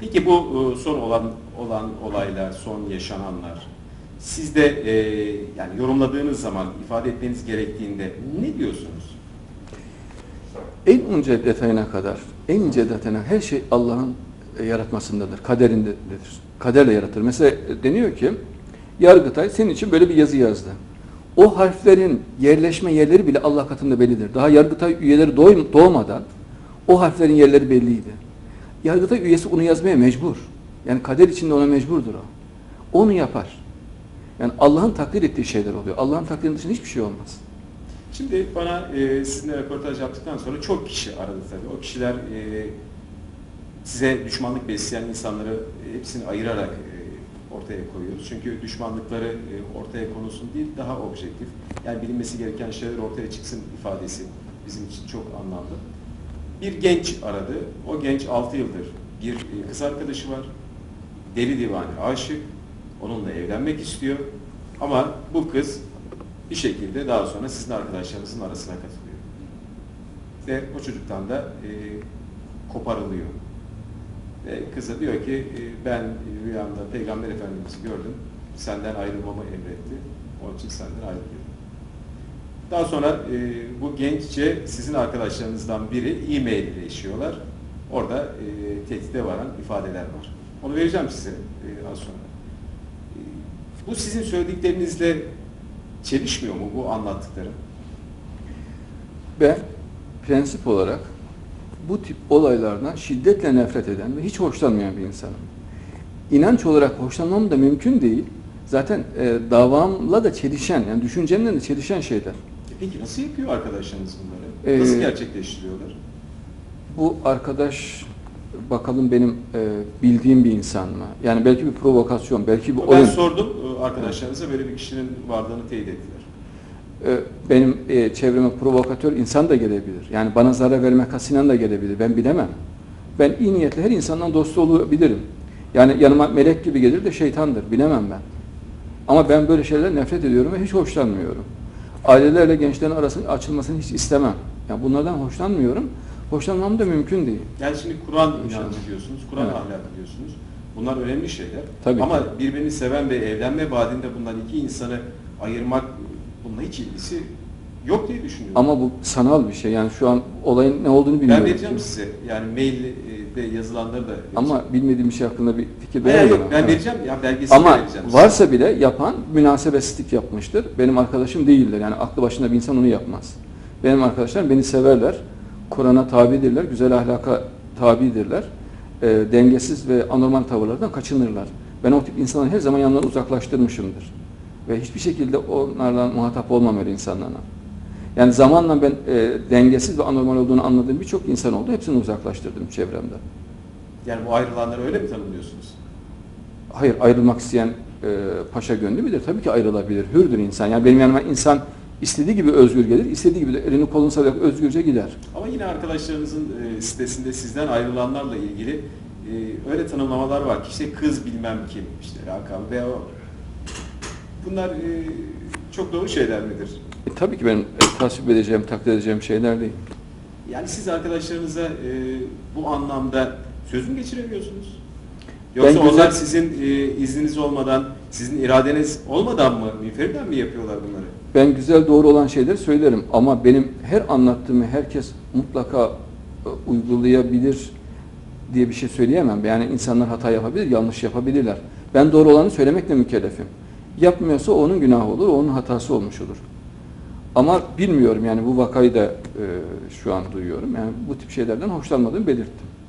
Peki bu e, son olan olan olaylar, son yaşananlar sizde e, yani yorumladığınız zaman ifade etmeniz gerektiğinde ne diyorsunuz? En ince detayına kadar, en ince detayına her şey Allah'ın e, yaratmasındadır, kaderindedir. Kaderle yaratır. Mesela e, deniyor ki Yargıtay senin için böyle bir yazı yazdı. O harflerin yerleşme yerleri bile Allah katında bellidir. Daha Yargıtay üyeleri doğ- doğmadan o harflerin yerleri belliydi. Yargıtay üyesi onu yazmaya mecbur. Yani kader içinde ona mecburdur o. Onu yapar. Yani Allah'ın takdir ettiği şeyler oluyor. Allah'ın takdirinin dışında hiçbir şey olmaz. Şimdi bana e, sizinle röportaj yaptıktan sonra çok kişi aradı tabii. O kişiler e, size düşmanlık besleyen insanları e, hepsini ayırarak e, ortaya koyuyoruz. Çünkü düşmanlıkları e, ortaya konulsun değil, daha objektif. Yani bilinmesi gereken şeyler ortaya çıksın ifadesi bizim için çok anlamlı. Bir genç aradı. O genç 6 yıldır bir e, kız arkadaşı var. Deli divane aşık. Onunla evlenmek istiyor. Ama bu kız bir şekilde daha sonra sizin arkadaşlarınızın arasına katılıyor. Ve o çocuktan da e, koparılıyor. Ve kıza diyor ki e, ben rüyamda Peygamber Efendimiz'i gördüm. Senden ayrılmamı emretti. Onun için senden ayrılıyorum. Daha sonra e, bu genççe sizin arkadaşlarınızdan biri e-mail ile işiyorlar. Orada e, tehdide varan ifadeler var. Onu vereceğim size e, az sonra. E, bu sizin söylediklerinizle çelişmiyor mu bu anlattıklarım? Ben prensip olarak bu tip olaylardan şiddetle nefret eden ve hiç hoşlanmayan bir insanım. İnanç olarak hoşlanmam da mümkün değil. Zaten e, davamla da çelişen, yani düşüncemle de çelişen şeyler. Peki nasıl yapıyor arkadaşlarınız bunları? Ee, nasıl gerçekleştiriyorlar? Bu arkadaş bakalım benim e, bildiğim bir insan mı? Yani belki bir provokasyon, belki bir Ben oyun. sordum e, arkadaşlarınıza böyle bir kişinin varlığını teyit ettiler. E, benim e, çevreme provokatör insan da gelebilir. Yani bana zarar verme kasinan da gelebilir. Ben bilemem. Ben iyi niyetli her insandan dost olabilirim. Yani yanıma melek gibi gelir de şeytandır. Bilemem ben. Ama ben böyle şeylerden nefret ediyorum ve hiç hoşlanmıyorum. Ailelerle gençlerin arasının açılmasını hiç istemem. Yani bunlardan hoşlanmıyorum. Hoşlanmam da mümkün değil. Yani şimdi Kur'an İnşallah. inancı diyorsunuz, Kur'an Evet. ahlakı diyorsunuz. Bunlar önemli şeyler. Tabii Ama ki. birbirini seven ve evlenme vaadinde bundan iki insanı ayırmak bununla hiç ilgisi yok diye düşünüyorum. Ama bu sanal bir şey. Yani şu an olayın ne olduğunu bilmiyorum. ben vereceğim size. Yani mailde yazılanları da vereceğim. Ama bilmediğim bir şey hakkında bir fikir Hayır, yok ben Evet. vereceğim ya belgesini Ama vereceğim. size. varsa bile yapan münasebetsizlik yapmıştır. Benim arkadaşım değildir. Yani aklı başında bir insan onu yapmaz. Benim arkadaşlarım beni severler. Kur'an'a tabidirler, güzel ahlaka tabidirler. E, dengesiz ve anormal tavırlardan kaçınırlar. Ben o tip insanları her zaman yanından uzaklaştırmışımdır. Ve hiçbir şekilde onlardan muhatap olmam öyle insanlarla. Yani zamanla ben e, dengesiz ve anormal olduğunu anladığım birçok insan oldu. Hepsini uzaklaştırdım çevremde. Yani bu ayrılanları öyle mi tanımlıyorsunuz? Hayır ayrılmak isteyen e, paşa gönlü midir? Tabii ki ayrılabilir. Hürdür insan. Yani benim yanıma insan istediği gibi özgür gelir, istediği gibi de elini kolunu sallayarak özgürce gider. Ama yine arkadaşlarınızın e, sitesinde sizden ayrılanlarla ilgili e, öyle tanımlamalar var ki işte kız bilmem kim, işte rakam ve o. Bunlar e, çok doğru şeyler midir? E, tabii ki benim e, tasvip edeceğim, takdir edeceğim şeyler değil. Yani siz arkadaşlarınıza e, bu anlamda söz mü geçiremiyorsunuz? Yoksa Ben güzel- onlar sizin e, izniniz olmadan, sizin iradeniz olmadan mı, müferriden mi yapıyorlar bunları? Ben güzel doğru olan şeyleri söylerim ama benim her anlattığımı herkes mutlaka e, uygulayabilir diye bir şey söyleyemem. Yani insanlar hata yapabilir, yanlış yapabilirler. Ben doğru olanı söylemekle mükellefim. Yapmıyorsa onun günahı olur, onun hatası olmuş olur. Ama bilmiyorum yani bu vakayı da e, şu an duyuyorum. Yani bu tip şeylerden hoşlanmadığımı belirttim.